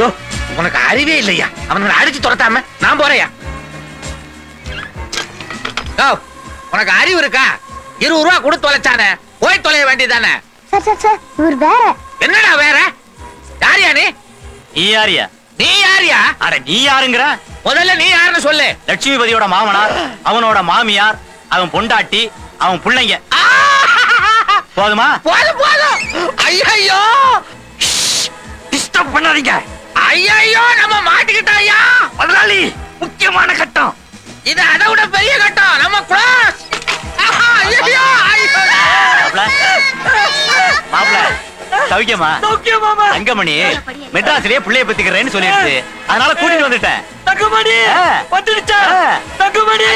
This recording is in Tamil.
யோ, உனக்கு அறிவே இல்லையா? அவனுங்களை அடிச்சு துரத்தாம நான் போறேயா உனக்கு அறிவு இருக்கா? இருபது ரூபா கொடுத்து தொலைச்சானே போய் தொலைய வேண்டியதானே சார் சார் சார் இவர் வேற. என்னடா வேற? யாரியா நீ? நீ யாரியா? நீ யாரியா? அட நீ யாருங்கிற? முதல்ல நீ யாருன்னு சொல்லு. லட்சுமிபதியோட மாமனார் அவனோட மாமியார் அவன் பொண்டாட்டி அவன் பிள்ளைங்க! போதுமா? போதும் போதும். ஐயோ டிஸ்டர்ப் பண்ணாதீங்க. ஐயோ நம்ம மாட்டிக்கிட்டோம் முதலாளி முக்கியமான கட்டம் இது அதை விட பெரிய கட்டம் நம்ம க்ளோஸ் ஐயோ மாப்ள மாப்ள சௌக்கியமா தங்கமணி மெட்ராஸ்லயே பிள்ளைய பத்திக்கிறேன்னு சொல்லிடுச்சு அதனால கூட்டிட்டு வந்துட்டேன் தங்கமணி. வந்துடுச்சா. தங்கமணி